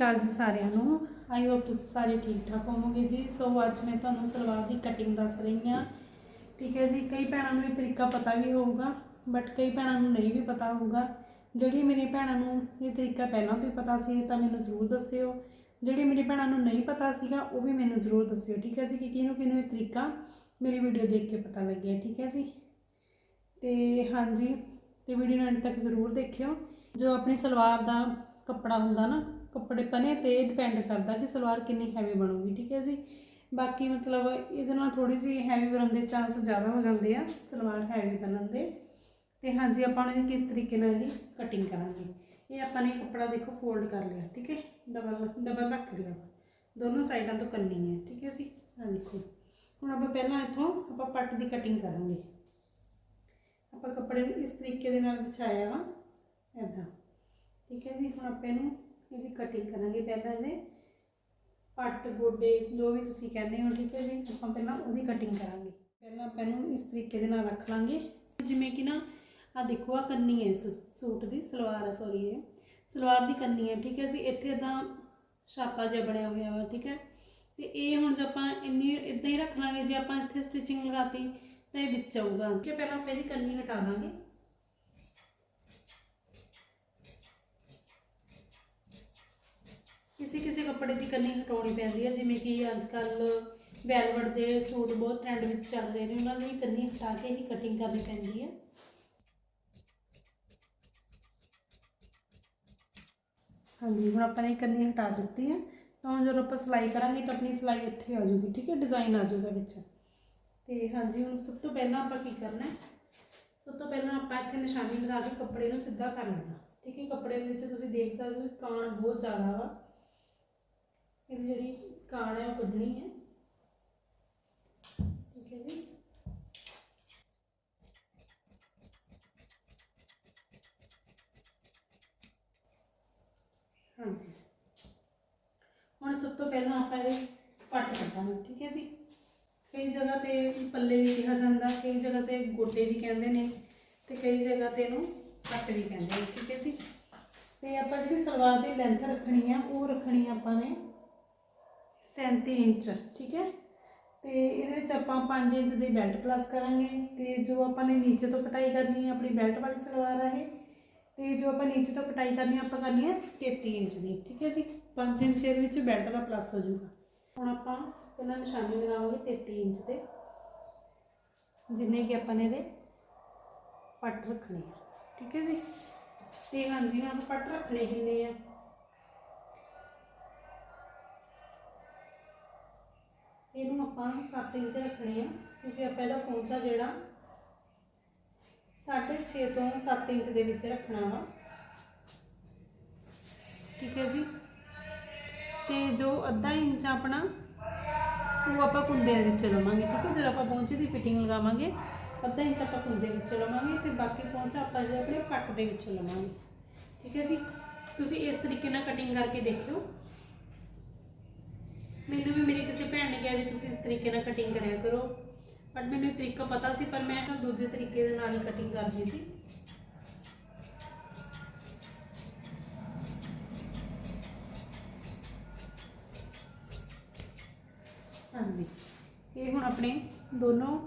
ਅਕਾਲ ਜੀ ਸਾਰਿਆਂ ਨੂੰ। ਆਈ ਹੋਪ ਤੁਸੀਂ ਸਾਰੇ ਠੀਕ ਠਾਕ ਹੋਵੋਗੇ ਜੀ। ਸੋ ਅੱਜ ਮੈਂ ਤੁਹਾਨੂੰ ਸਲਵਾਰ ਦੀ ਕਟਿੰਗ ਦੱਸ ਰਹੀ ਹਾਂ। ਠੀਕ ਹੈ ਜੀ, ਕਈ ਭੈਣਾਂ ਨੂੰ ਇਹ ਤਰੀਕਾ ਪਤਾ ਵੀ ਹੋਊਗਾ ਬਟ ਕਈ ਭੈਣਾਂ ਨੂੰ ਨਹੀਂ ਵੀ ਪਤਾ ਹੋਊਗਾ। ਜਿਹੜੀ ਮੇਰੀ ਭੈਣਾਂ ਨੂੰ ਇਹ ਤਰੀਕਾ ਪਹਿਲਾਂ ਤੋਂ ਹੀ ਪਤਾ ਸੀ ਤਾਂ ਮੈਨੂੰ ਜ਼ਰੂਰ ਦੱਸਿਓ। ਜਿਹੜੀ ਮੇਰੀ ਭੈਣਾਂ ਨੂੰ ਨਹੀਂ ਪਤਾ ਸੀਗਾ, ਉਹ ਵੀ ਮੈਨੂੰ ਜ਼ਰੂਰ ਦੱਸਿਓ। ਠੀਕ ਹੈ ਜੀ, ਕਿ ਕਿਹਨੂੰ ਕਿਹਨੂੰ ਇਹ ਤਰੀਕਾ ਮੇਰੀ ਵੀਡੀਓ ਦੇਖ ਕੇ ਪਤਾ ਲੱਗਿਆ। ਠੀਕ ਹੈ ਜੀ? ਤੇ ਹਾਂਜੀ, ਤੇ ਵੀਡੀਓ ਨੂੰ ਅੰਤ ਤੱਕ ਜ਼ਰੂਰ ਦੇਖਿਓ। ਜੋ ਆਪਣੀ ਸਲਵਾਰ ਦਾ ਕੱਪੜਾ ਹੁੰਦਾ ਨਾ ਕੱਪੜੇ ਪਨੇ ਤੇ ਡਿਪੈਂਡ ਕਰਦਾ ਕਿ ਸਲਵਾਰ ਕਿੰਨੀ ਹੈਵੀ ਬਣੂਗੀ, ਠੀਕ ਹੈ ਜੀ? ਬਾਕੀ ਮਤਲਬ ਇਹਦੇ ਨਾਲ ਥੋੜੀ ਜਿਹੀ ਹੈਵੀ ਬਣਨ ਦੇ ਚਾਂਸ ਜ਼ਿਆਦਾ ਹੋ ਜਾਂਦੇ ਆ ਸਲਵਾਰ ਹੈਵੀ ਬਣਨ ਦੇ। ਤੇ ਹਾਂਜੀ, ਆਪਾਂ ਨੂੰ ਕਿਸ ਤਰੀਕੇ ਨਾਲ ਇਹਦੀ ਕਟਿੰਗ ਕਰਾਂਗੇ? ਇਹ ਆਪਾਂ ਨੇ ਕੱਪੜਾ ਦੇਖੋ ਫੋਲਡ ਕਰ ਲਿਆ, ਠੀਕ ਹੈ? ਡਬਲ ਡਬਲ ਰੱਖ ਲਿਆ। ਦੋਨੋਂ ਸਾਈਡਾਂ ਤੋਂ ਕਰਨੀ ਹੈ, ਠੀਕ ਹੈ ਜੀ? ਆ ਦੇਖੋ। ਹੁਣ ਆਪਾਂ ਪਹਿਲਾਂ ਇੱਥੋਂ ਆਪਾਂ ਪੱਟ ਦੀ ਕਟਿੰਗ ਕਰਾਂਗੇ। ਆਪਾਂ ਕੱਪੜੇ ਨੂੰ ਇਸ ਤਰੀਕੇ ਦੇ ਨਾਲ ਵਿਛਾਇਆ ਵਾ ਐਦਾਂ ਠੀਕ ਹੈ ਜੀ? ਹੁਣ ਆਪਾਂ ਇਹਨੂੰ ਇਹਦੀ ਕਟਿੰਗ ਕਰਾਂਗੇ ਪਹਿਲਾਂ ਇਹਦੇ। ਪੱਟ, ਗੋਡੇ, ਜੋ ਵੀ ਤੁਸੀਂ ਕਹਿੰਦੇ ਹੋ, ਠੀਕ ਹੈ ਜੀ? ਆਪਾਂ ਪਹਿਲਾਂ ਉਹਦੀ ਕਟਿੰਗ ਕਰਾਂਗੇ। ਪਹਿਲਾਂ ਆਪਾਂ ਇਹਨੂੰ ਇਸ ਤਰੀਕੇ ਦੇ ਨਾਲ ਰੱਖ ਲਾਂਗੇ। ਜਿਵੇਂ ਕਿ ਨਾ ਆ ਦੇਖੋ ਆ ਕੰਨੀ ਹੈ ਇਸ ਸੂਟ ਦੀ, ਸਲਵਾਰ ਹੈ ਸੌਰੀ ਇਹ। ਸਲਵਾਰ ਦੀ ਕੰਨੀ ਹੈ, ਠੀਕ ਹੈ ਜੀ? ਇੱਥੇ ਇਦਾਂ ਛਾਪਾ ਜਿਹਾ ਬਣਿਆ ਹੋਇਆ ਵਾ, ਠੀਕ ਹੈ? ਤੇ ਇਹ ਹੁਣ ਜੇ ਆਪਾਂ ਇੰਨੀ ਇਦਾਂ ਹੀ ਰੱਖ ਲਾਂਗੇ, ਜੇ ਆਪਾਂ ਇੱਥੇ ਸਟਿਚਿੰਗ ਲਗਾਤੀ, ਤਾਂ ਇਹ ਵਿੱਚ ਆਊਗਾ। ਕਿ ਪਹਿਲਾਂ ਆਪਾਂ ਇਹਦੀ ਕੰਨੀ ਹਟਾ ਦਾਂਗੇ। ਕਿਸੇ ਕਿਸੇ ਕੱਪੜੇ ਦੀ ਕੰਨੀ ਹਟਾਉਣੀ ਪੈਂਦੀ ਹੈ, ਜਿਵੇਂ ਕਿ ਅੱਜ ਕੱਲ ਵੈਲਵਟ ਦੇ ਸੂਟ ਬਹੁਤ ਟ੍ਰੈਂਡ ਵਿੱਚ ਚੱਲ ਰਹੇ ਨੇ, ਉਹਨਾਂ ਦੀ ਕੰਨੀ ਹਟਾ ਕੇ ਹੀ ਕਟਿੰਗ ਕਰਨੀ ਪੈਂਦੀ ਹੈ। ਹਾਂਜੀ, ਹੁਣ ਆਪਾਂ ਨੇ ਕੰਨੀ ਹਟਾ ਦਿੱਤੀ ਹੈ। ਤਾਂ ਜਦੋਂ ਆਪਾਂ ਸਿਲਾਈ ਕਰਾਂਗੇ ਤਾਂ ਆਪਣੀ ਸਿਲਾਈ ਇੱਥੇ ਆ ਜਾਊਗੀ, ਠੀਕ ਹੈ? ਡਿਜ਼ਾਈਨ ਆ ਜਾਊਗਾ ਵਿੱਚ। ਤੇ ਹਾਂਜੀ, ਹੁਣ ਸਭ ਤੋਂ ਪਹਿਲਾਂ ਆਪਾਂ ਕੀ ਕਰਨਾ ਹੈ? ਸਭ ਤੋਂ ਪਹਿਲਾਂ ਆਪਾਂ ਇੱਥੇ ਨਿਸ਼ਾਨੀ ਲਗਾ ਕੇ ਕੱਪੜੇ ਨੂੰ ਸਿੱਧਾ ਕਰ ਲੈਣਾ, ਠੀਕ ਹੈ? ਕੱਪੜੇ ਦੇ ਵਿੱਚ ਤੁਸੀਂ ਦੇਖ ਸਕਦੇ ਹੋ ਕਾਣ ਬਹੁਤ ਜ਼ਿਆਦਾ ਵਾ। ਇਹਦੀ ਜਿਹੜੀ ਕਾਣ ਹੈ ਉਹ ਕੱਢਣੀ ਹੈ। ਠੀਕ ਹੈ ਜੀ। ਹਾਂਜੀ। ਹੁਣ ਸਭ ਤੋਂ ਪਹਿਲਾਂ ਆਪਾਂ ਇਹਦੇ ਪੱਟ ਕੱਢਾਂਗੇ, ਠੀਕ ਹੈ ਜੀ। ਕਈ ਜਗ੍ਹਾ ਤੇ ਪੱਲੇ ਵੀ ਕਿਹਾ ਜਾਂਦਾ, ਕਈ ਜਗ੍ਹਾ ਤੇ ਗੋਟੇ ਵੀ ਕਹਿੰਦੇ ਨੇ ਤੇ ਕਈ ਜਗ੍ਹਾ ਤੇ ਇਹਨੂੰ ਪੱਟ ਵੀ ਕਹਿੰਦੇ ਨੇ, ਠੀਕ ਹੈ ਜੀ। ਤੇ ਆਪਾਂ ਜਿਹੜੀ ਸਲਵਾਰ ਦੀ ਲੈਂਥ ਰੱਖਣੀ ਆ, ਉਹ ਰੱਖਣੀ ਆਪਾਂ ਨੇ 37 ਇੰਚ, ਠੀਕ ਹੈ? ਤੇ ਇਹਦੇ ਵਿੱਚ ਆਪਾਂ 5 ਇੰਚ ਦੀ ਬੈਲਟ ਪਲੱਸ ਕਰਾਂਗੇ। ਤੇ ਜੋ ਆਪਾਂ ਨੇ ਨੀਚੇ ਤੋਂ ਕਟਾਈ ਕਰਨੀ ਹੈ, ਆਪਣੀ ਬੈਲਟ ਵਾਲੀ ਸਲਵਾਰ ਆ ਇਹ। ਤੇ ਜੋ ਆਪਾਂ ਨੀਚੇ ਤੋਂ ਕਟਾਈ ਕਰਨੀ ਹੈ, ਆਪਾਂ ਕਰਨੀ ਹੈ 33 ਇੰਚ ਦੀ, ਠੀਕ ਹੈ ਜੀ? 5 ਇੰਚ ਇਹਦੇ ਵਿੱਚ ਬੈਲਟ ਦਾ ਪਲੱਸ ਹੋ ਜਾਊਗਾ। ਹੁਣ ਆਪਾਂ ਪਹਿਲਾਂ ਨਿਸ਼ਾਨੀ ਬਣਾਵਾਂਗੇ 33 ਇੰਚ ਤੇ। ਜਿੰਨੇ ਕਿ ਆਪਾਂ ਨੇ ਇਹਦੇ ਪੱਟ ਰੱਖਣੇ ਆ, ਠੀਕ ਹੈ ਜੀ? ਤੇ ਹਾਂਜੀ, ਹੁਣ ਪੱਟ ਰੱਖਣੇ ਕਿੰਨੇ ਆ? ਆਪਾਂ 7 ਇੰਚ ਰੱਖਣੀ ਆ, ਕਿਉਂਕਿ ਆਪਾਂ ਇਹਦਾ ਪਹੁੰਚਾ ਜਿਹੜਾ 6.5 ਤੋਂ 7 ਇੰਚ ਦੇ ਵਿੱਚ ਰੱਖਣਾ ਵਾ। ਠੀਕ ਹੈ ਜੀ? ਤੇ ਜੋ ਅੱਧਾ ਇੰਚ ਆਪਣਾ, ਉਹ ਆਪਾਂ ਕੁੰਦੇ ਦੇ ਵਿੱਚ ਲਵਾਂਗੇ, ਠੀਕ ਹੈ? ਜਦੋਂ ਆਪਾਂ ਪਹੁੰਚੇ ਦੀ ਫਿਟਿੰਗ ਲਗਾਵਾਂਗੇ, ਅੱਧਾ ਇੰਚ ਆਪਾਂ ਕੁੰਦੇ ਵਿੱਚ ਲਵਾਂਗੇ ਤੇ ਬਾਕੀ ਪਹੁੰਚਾ ਆਪਾਂ ਜਿਹੜਾ ਆਪਣੇ ਪੱਟ ਦੇ ਵਿੱਚ ਲਵਾਂਗੇ। ਠੀਕ ਹੈ ਜੀ? ਤੁਸੀਂ ਇਸ ਤਰੀਕੇ ਨਾਲ ਕਟਿੰਗ ਕਰਕੇ ਦੇਖਿਓ ਮੈਨੂੰ ਵੀ ਮੇਰੀ ਕਿਸੇ ਭੈਣ ਨੇ ਕਿਹਾ ਵੀ ਤੁਸੀਂ ਇਸ ਤਰੀਕੇ ਨਾਲ ਕਟਿੰਗ ਕਰਿਆ ਕਰੋ। ਬਟ ਮੈਨੂੰ ਇਹ ਤਰੀਕਾ ਪਤਾ ਸੀ, ਪਰ ਮੈਂ ਤਾਂ ਦੂਜੇ ਤਰੀਕੇ ਦੇ ਨਾਲ ਹੀ ਕਟਿੰਗ ਕਰਦੀ ਸੀ। ਹਾਂਜੀ, ਇਹ ਹੁਣ ਆਪਣੇ ਦੋਨੋਂ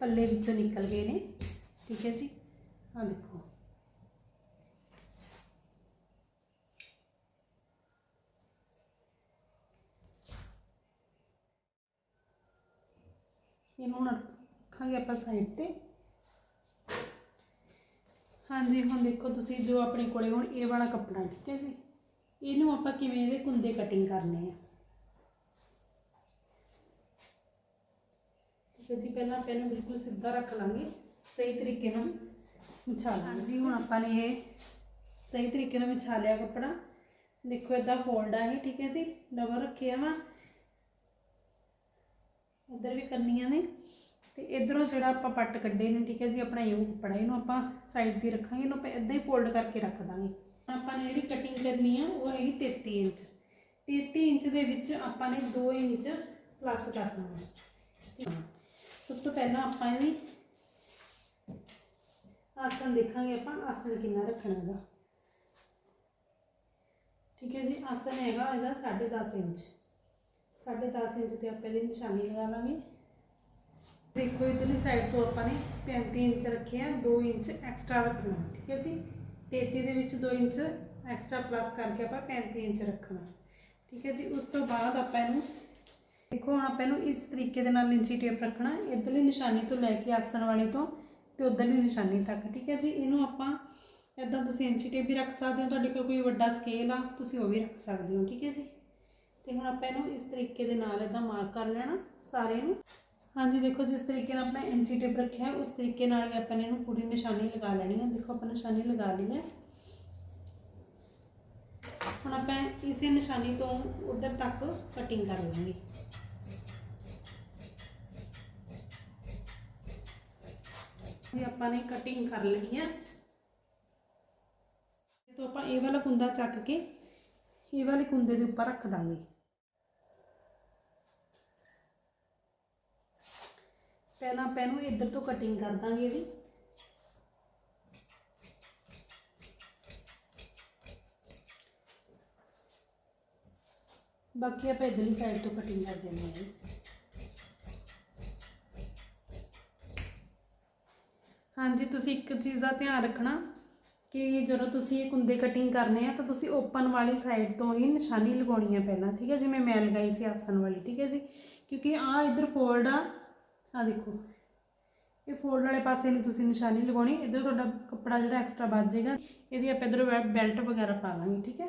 ਪੱਲੇ ਵਿੱਚੋਂ ਨਿਕਲ ਗਏ ਨੇ। ਠੀਕ ਹੈ ਜੀ? ਆ ਦੇਖੋ। ਇਹਨੂੰ ਹੁਣ ਰੱਖਾਂਗੇ ਆਪਾਂ ਸਾਈਡ ਤੇ। ਹਾਂਜੀ ਹੁਣ ਦੇਖੋ ਤੁਸੀਂ ਜੋ ਆਪਣੇ ਕੋਲੇ ਹੁਣ ਇਹ ਵਾਲਾ ਕੱਪੜਾ ਠੀਕ ਹੈ ਜੀ? ਇਹਨੂੰ ਆਪਾਂ ਕਿਵੇਂ ਇਹਦੇ ਕੁੰਦੇ ਕਟਿੰਗ ਕਰਨੇ ਆ? ਠੀਕ ਹੈ ਜੀ ਪਹਿਲਾਂ ਆਪਾਂ ਇਹਨੂੰ ਬਿਲਕੁਲ ਸਿੱਧਾ ਰੱਖ ਲਾਂਗੇ ਸਹੀ ਤਰੀਕੇ ਨਾਲ ਵਿਛਾ ਲਾਂਗੇ ਹਾਂਜੀ ਹੁਣ ਆਪਾਂ ਨੇ ਇਹ ਸਹੀ ਤਰੀਕੇ ਨਾਲ ਵਿਛਾ ਲਿਆ ਕੱਪੜਾ। ਦੇਖੋ ਇਦਾਂ ਫੋਲਡ ਆ ਇਹ ਠੀਕ ਹੈ ਜੀ? ਡਬਲ ਰੱਖਿਆ ਵਾ। ਇੱਧਰ ਵੀ ਕਰਨੀਆਂ ਨੇ। ਤੇ ਇਧਰੋਂ ਜਿਹੜਾ ਆਪਾਂ ਪੱਟ ਕੱਢੇ ਨੇ, ਠੀਕ ਹੈ ਜੀ, ਆਪਣਾ ਇਹ ਕੱਪੜਾ, ਇਹਨੂੰ ਆਪਾਂ ਸਾਈਡ ਤੇ ਰੱਖਾਂਗੇ, ਇਹਨੂੰ ਆਪਾਂ ਇਦਾਂ ਹੀ ਫੋਲਡ ਕਰਕੇ ਰੱਖ ਦਾਂਗੇ। ਆਪਾਂ ਨੇ ਜਿਹੜੀ ਕਟਿੰਗ ਕਰਨੀ ਆ, ਉਹ ਹੈਗੀ 33 ਇੰਚ। 33 ਇੰਚ ਦੇ ਵਿੱਚ ਆਪਾਂ ਨੇ 2 ਇੰਚ ਪਲੱਸ ਕਰਨਾ ਹੈ। ਸਭ ਤੋਂ ਪਹਿਲਾਂ ਆਪਾਂ ਇਹਦੀ ਆਸਣ ਦੇਖਾਂਗੇ ਆਪਾਂ, ਆਸਣ ਕਿੰਨਾ ਰੱਖਣਾ ਹੈਗਾ। ਠੀਕ ਹੈ ਜੀ, ਆਸਣ ਹੈਗਾ ਇਹਦਾ 10.5 ਇੰਚ। 10.5 ਇੰਚ ਤੇ ਆਪਾਂ ਇਹਦੀ ਨਿਸ਼ਾਨੀ ਲਗਾ ਲਾਂਗੇ। ਦੇਖੋ ਇਧਰਲੀ ਸਾਈਡ ਤੋਂ ਆਪਾਂ ਨੇ 35 ਇੰਚ ਰੱਖਿਆ 2 ਇੰਚ ਐਕਸਟਰਾ ਰੱਖਣਾ, ਠੀਕ ਹੈ ਜੀ? 33 ਦੇ ਵਿੱਚ 2 ਇੰਚ ਐਕਸਟਰਾ ਪਲੱਸ ਕਰਕੇ ਆਪਾਂ 35 ਇੰਚ ਰੱਖਣਾ, ਠੀਕ ਹੈ ਜੀ? ਉਸ ਤੋਂ ਬਾਅਦ ਆਪਾਂ ਇਹਨੂੰ, ਦੇਖੋ ਹੁਣ ਆਪਾਂ ਇਹਨੂੰ ਇਸ ਤਰੀਕੇ ਦੇ ਨਾਲ ਇੰਚੀ ਟੇਪ ਰੱਖਣਾ, ਇਧਰਲੀ ਨਿਸ਼ਾਨੀ ਤੋਂ ਲੈ ਕੇ ਆਸਣ ਵਾਲੀ ਤੋਂ ਤੇ ਉਧਰਲੀ ਨਿਸ਼ਾਨੀ ਤੱਕ, ਠੀਕ ਹੈ ਜੀ? ਇਹਨੂੰ ਆਪਾਂ ਇਦਾਂ ਤੁਸੀਂ ਇੰਚੀ ਟੇਪ ਵੀ ਰੱਖ ਸਕਦੇ ਹੋ, ਤੁਹਾਡੇ ਕੋਲ ਕੋਈ ਵੱਡਾ ਸਕੇਲ ਆ, ਤੁਸੀਂ ਉਹ ਵੀ ਰੱਖ ਸਕਦੇ ਹੋ, ਠੀਕ ਹੈ ਜੀ? ਤੇ ਹੁਣ ਆਪਾਂ ਇਹਨੂੰ ਇਸ ਤਰੀਕੇ ਦੇ ਨਾਲ ਇਦਾਂ ਮਾਰਕ ਕਰ ਲੈਣਾ ਸਾਰੇ ਨੂੰ। ਹਾਂਜੀ, ਦੇਖੋ ਜਿਸ ਤਰੀਕੇ ਨਾਲ ਆਪਣਾ ਇੰਚੀ ਟੇਪ ਰੱਖਿਆ ਹੈ ਉਸ ਤਰੀਕੇ ਨਾਲ ਹੀ ਆਪਾਂ ਨੇ ਇਹਨੂੰ ਪੂਰੀ ਨਿਸ਼ਾਨੀ ਲਗਾ ਲੈਣੀ ਹੈ। ਦੇਖੋ ਆਪਾਂ ਨਿਸ਼ਾਨੀ ਲਗਾ ਲਈ ਹੈ। ਹੁਣ ਆਪਾਂ ਇਸੇ ਨਿਸ਼ਾਨੀ ਤੋਂ ਉਧਰ ਤੱਕ ਕਟਿੰਗ ਕਰ ਲਾਂਗੇ। ਜੀ, ਆਪਾਂ ਨੇ ਕਟਿੰਗ ਕਰ ਲਈ ਹੈ। ਤੋਂ ਆਪਾਂ ਇਹ ਵਾਲਾ ਕੁੰਦਾ ਚੱਕ ਕੇ, ਇਹ ਵਾਲੇ ਕੁੰਦੇ ਦੇ ਉੱਪਰ ਰੱਖ ਦਾਂਗੇ। ਪਹਿਲਾਂ ਆਪਾਂ ਇਹਨੂੰ ਇੱਧਰ ਤੋਂ ਕਟਿੰਗ ਕਰ ਦਾਂਗੇ ਇਹਦੀ। ਬਾਕੀ ਆਪਾਂ ਇਧਰਲੀ ਸਾਈਡ ਤੋਂ ਕਟਿੰਗ ਕਰ ਦਿੰਦੇ ਹਾਂ ਜੀ। ਹਾਂਜੀ, ਤੁਸੀਂ ਇੱਕ ਚੀਜ਼ ਦਾ ਧਿਆਨ ਰੱਖਣਾ ਕਿ ਜਦੋਂ ਤੁਸੀਂ ਕੁੰਦੇ ਕਟਿੰਗ ਕਰਨੇ ਆ ਤਾਂ ਤੁਸੀਂ ਓਪਨ ਵਾਲੀ ਸਾਈਡ ਤੋਂ ਹੀ ਨਿਸ਼ਾਨੀ ਲਗਾਉਣੀ ਹੈ ਪਹਿਲਾਂ, ਠੀਕ ਹੈ ਜਿਵੇਂ ਮੈਂ ਲਗਾਈ ਸੀ ਆਸਨ ਵਾਲੀ, ਠੀਕ ਹੈ ਜੀ? ਕਿਉਂਕਿ ਆ ਇਧਰ ਫੋਲਡ ਆ ਆ ਦੇਖੋ। ਇਹ ਫੋਲਡ ਵਾਲੇ ਪਾਸੇ ਨਹੀਂ ਤੁਸੀਂ ਨਿਸ਼ਾਨੀ ਲਗਾਉਣੀ, ਇਧਰ ਤੁਹਾਡਾ ਕੱਪੜਾ ਜਿਹੜਾ ਐਕਸਟਰਾ ਬਚ ਜਾਏਗਾ, ਇਹਦੀ ਆਪਾਂ ਇਧਰ ਬੈਲਟ ਵਗੈਰਾ ਪਾ ਲਾਂਗੇ, ਠੀਕ ਹੈ?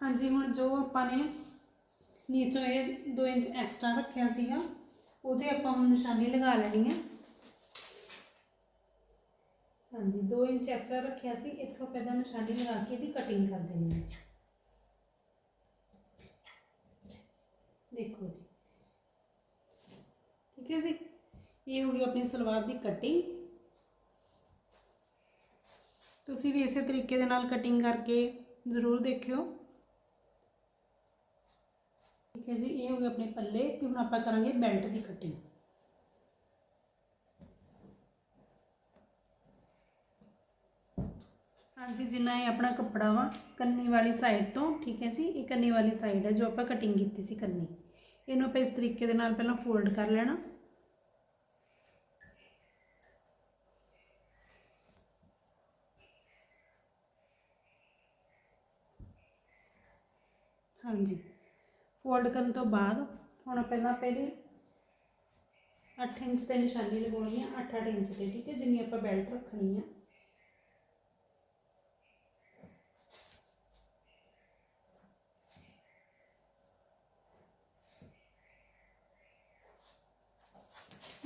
ਹਾਂਜੀ, ਹੁਣ ਜੋ ਆਪਾਂ ਨੇ ਨੀਚੋਂ ਇਹ 2 ਇੰਚ ਐਕਸਟਰਾ ਰੱਖਿਆ ਸੀਗਾ, ਉਹਦੇ ਆਪਾਂ ਹੁਣ ਨਿਸ਼ਾਨੀ ਲਗਾ ਲੈਣੀ ਹੈ। ਹਾਂਜੀ 2 ਇੰਚ ਐਕਸਟਰਾ ਰੱਖਿਆ ਸੀ, ਇੱਥੋਂ ਪਹਿਲਾਂ ਨਿਸ਼ਾਨੀ ਲਗਾ ਕੇ ਇਹਦੀ ਕਟਿੰਗ ਕਰ ਦੇਣੀ ਹੈ। ਦੇਖੋ ਜੀ। ਠੀਕ ਹੈ ਜੀ ਇਹ ਹੋ ਗਈ ਆਪਣੀ ਸਲਵਾਰ ਦੀ ਕਟਿੰਗ ਤੁਸੀਂ ਵੀ ਇਸੇ ਤਰੀਕੇ ਦੇ ਨਾਲ ਕਟਿੰਗ ਕਰਕੇ ਜ਼ਰੂਰ ਦੇਖਿਓ। ਠੀਕ ਹੈ ਜੀ, ਇਹ ਹੋ ਗਏ ਆਪਣੇ ਪੱਲੇ ਤੇ ਹੁਣ ਆਪਾਂ ਕਰਾਂਗੇ ਬੈਲਟ ਦੀ ਕਟਿੰਗ ਹਾਂਜੀ, ਜਿੰਨਾ ਇਹ ਆਪਣਾ ਕੱਪੜਾ ਵਾ, ਕੰਨੀ ਵਾਲੀ ਸਾਈਡ ਤੋਂ, ਠੀਕ ਹੈ ਜੀ, ਇਹ ਕੰਨੀ ਵਾਲੀ ਸਾਈਡ ਹੈ ਜੋ ਆਪਾਂ ਕਟਿੰਗ ਕੀਤੀ ਸੀ ਕੰਨੀ। ਇਹਨੂੰ ਆਪਾਂ ਇਸ ਤਰੀਕੇ ਦੇ ਨਾਲ ਪਹਿਲਾਂ ਫੋਲਡ ਕਰ ਲੈਣਾ। ਹਾਂਜੀ। ਫੋਲਡ ਕਰਨ ਤੋਂ ਬਾਅਦ ਹੁਣ ਪਹਿਲਾਂ ਪਹਿਲੇ 8 ਇੰਚ ਤੇ ਨਿਸ਼ਾਨੀ ਲਗਾਉਣੀ ਹੈ 8-8 ਇੰਚ ਤੇ, ਠੀਕ ਹੈ? ਜਿੰਨੀ ਆਪਾਂ ਬੈਲਟ ਰੱਖਣੀ ਹੈ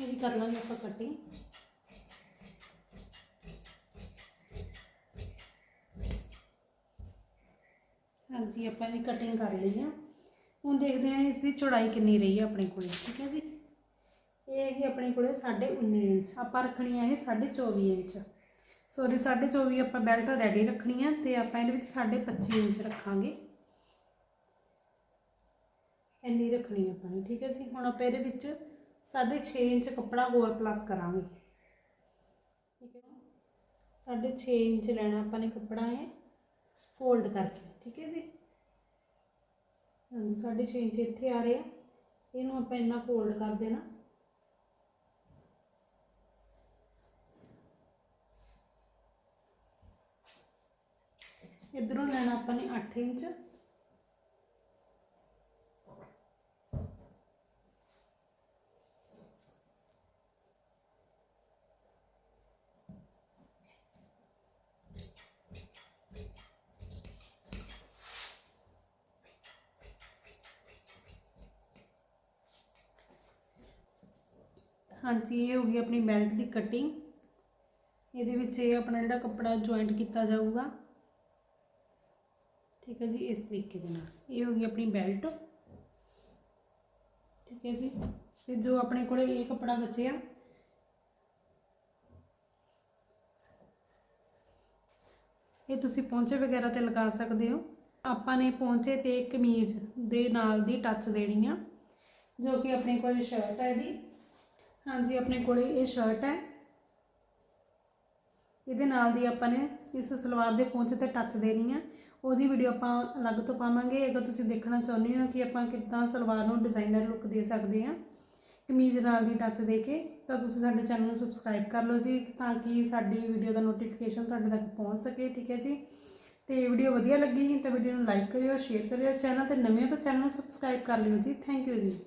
ਇਹਦੀ ਕਰ ਲਾਂਗੇ ਆਪਾਂ ਕਟਿੰਗ ਹਾਂਜੀ, ਆਪਾਂ ਇਹਦੀ ਕਟਿੰਗ ਕਰ ਲਈ ਆ। ਹੁਣ ਦੇਖਦੇ ਹਾਂ ਇਸ ਦੀ ਚੌੜਾਈ ਕਿੰਨੀ ਰਹੀ ਹੈ ਆਪਣੇ ਕੋਲੇ, ਠੀਕ ਹੈ ਜੀ? ਇਹ ਹੈਗੀ ਆਪਣੇ ਕੋਲੇ 19.5 ਇੰਚ। ਆਪਾਂ ਰੱਖਣੀ ਹੈ ਇਹ 24.5 ਇੰਚ। ਸੋਰੀ 24.5 ਆਪਾਂ ਬੈਲਟ ਰੈਡੀ ਰੱਖਣੀ ਹੈ ਤੇ ਆਪਾਂ ਇਹਦੇ ਵਿੱਚ 25 ਇੰਚ ਰੱਖਾਂਗੇ। ਇੰਨੀ ਰੱਖਣੀ ਆਪਾਂ ਨੇ, ਠੀਕ ਹੈ ਜੀ? ਹੁਣ ਆਪਾਂ ਇਹਦੇ ਵਿੱਚ 6.5 ਇੰਚ ਕੱਪੜਾ ਹੋਰ ਪਲੱਸ ਕਰਾਂਗੇ। ਠੀਕ ਹੈ। 6.5 ਇੰਚ ਲੈਣਾ ਆਪਾਂ ਨੇ ਕੱਪੜਾ ਹੈ ਫੋਲਡ ਕਰਕੇ, ਠੀਕ ਹੈ ਜੀ? ਸਾਢੇ 6.5 ਇੰਚ ਇੱਥੇ ਆ ਰਿਹਾ। ਇਹਨੂੰ ਆਪਾਂ ਇੰਨਾ ਫੋਲਡ ਕਰ ਦੇਣਾ। ਇਧਰੋਂ ਲੈਣਾ ਆਪਾਂ ਨੇ 8 ਇੰਚ। ਹਾਂਜੀ, ਇਹ ਹੋ ਗਈ ਆਪਣੀ ਬੈਲਟ ਦੀ ਕਟਿੰਗ ਇਹਦੇ ਵਿੱਚ ਇਹ ਆਪਣਾ ਜਿਹੜਾ ਕੱਪੜਾ ਜੁਆਇੰਟ ਕੀਤਾ ਜਾਊਗਾ। ਠੀਕ ਹੈ ਜੀ, ਇਸ ਤਰੀਕੇ ਦੇ ਨਾਲ। ਇਹ ਹੋ ਗਈ ਆਪਣੀ ਬੈਲਟ ਠੀਕ ਹੈ ਜੀ, ਤੇ ਜੋ ਆਪਣੇ ਕੋਲੇ ਇਹ ਕੱਪੜਾ ਬਚਿਆ, ਇਹ ਤੁਸੀਂ ਪੌਂਚੇ ਵਗੈਰਾ ਤੇ ਲਗਾ ਸਕਦੇ ਹੋ। ਆਪਾਂ ਨੇ ਪੌਂਚੇ ਤੇ ਕਮੀਜ਼ ਦੇ ਨਾਲ ਦੀ ਟੱਚ ਦੇਣੀ ਆ, ਜੋ ਕਿ ਆਪਣੇ ਕੋਲ ਸ਼ਰਟ ਹੈ ਇਹਦੀ ਹਾਂਜੀ, ਆਪਣੇ ਕੋਲੇ ਇਹ ਸ਼ਰਟ ਹੈ। ਇਹਦੇ ਨਾਲ ਦੀ ਆਪਾਂ ਨੇ ਇਸ ਸਲਵਾਰ ਦੇ ਪਹੁੰਚ ਤੇ ਟੱਚ ਦੇਣੀ ਹੈ। ਉਹਦੀ ਵੀਡੀਓ ਆਪਾਂ ਅਲੱਗ ਤੋਂ ਪਾਵਾਂਗੇ। ਅਗਰ ਤੁਸੀਂ ਦੇਖਣਾ ਚਾਹੁੰਦੇ ਹੋ ਕਿ ਆਪਾਂ ਕਿੱਦਾਂ ਸਲਵਾਰ ਨੂੰ ਡਿਜ਼ਾਈਨਰ ਲੁੱਕ ਦੇ ਸਕਦੇ ਹਾਂ, ਕਮੀਜ਼ ਨਾਲ ਦੀ ਟੱਚ ਦੇ ਕੇ, ਤਾਂ ਤੁਸੀਂ ਸਾਡੇ ਚੈਨਲ ਨੂੰ ਸਬਸਕ੍ਰਾਈਬ ਕਰ ਲਓ ਜੀ, ਤਾਂ ਕਿ ਸਾਡੀ ਵੀਡੀਓ ਦਾ ਨੋਟੀਫਿਕੇਸ਼ਨ ਤੁਹਾਡੇ ਤੱਕ ਪਹੁੰਚ ਸਕੇ, ਠੀਕ ਹੈ ਜੀ? ਤੇ ਵੀਡੀਓ ਵਧੀਆ ਲੱਗੀ ਤਾਂ ਵੀਡੀਓ ਨੂੰ ਲਾਈਕ ਕਰਿਓ ਸ਼ੇਅਰ ਕਰਿਓ ਚੈਨਲ ਤੇ ਨਵੇਂ ਹੋ ਤਾਂ ਚੈਨਲ ਨੂੰ ਸਬਸਕ੍ਰਾਈਬ ਕਰ ਲਿਓ ਜੀ। ਥੈਂਕ ਯੂ ਜੀ।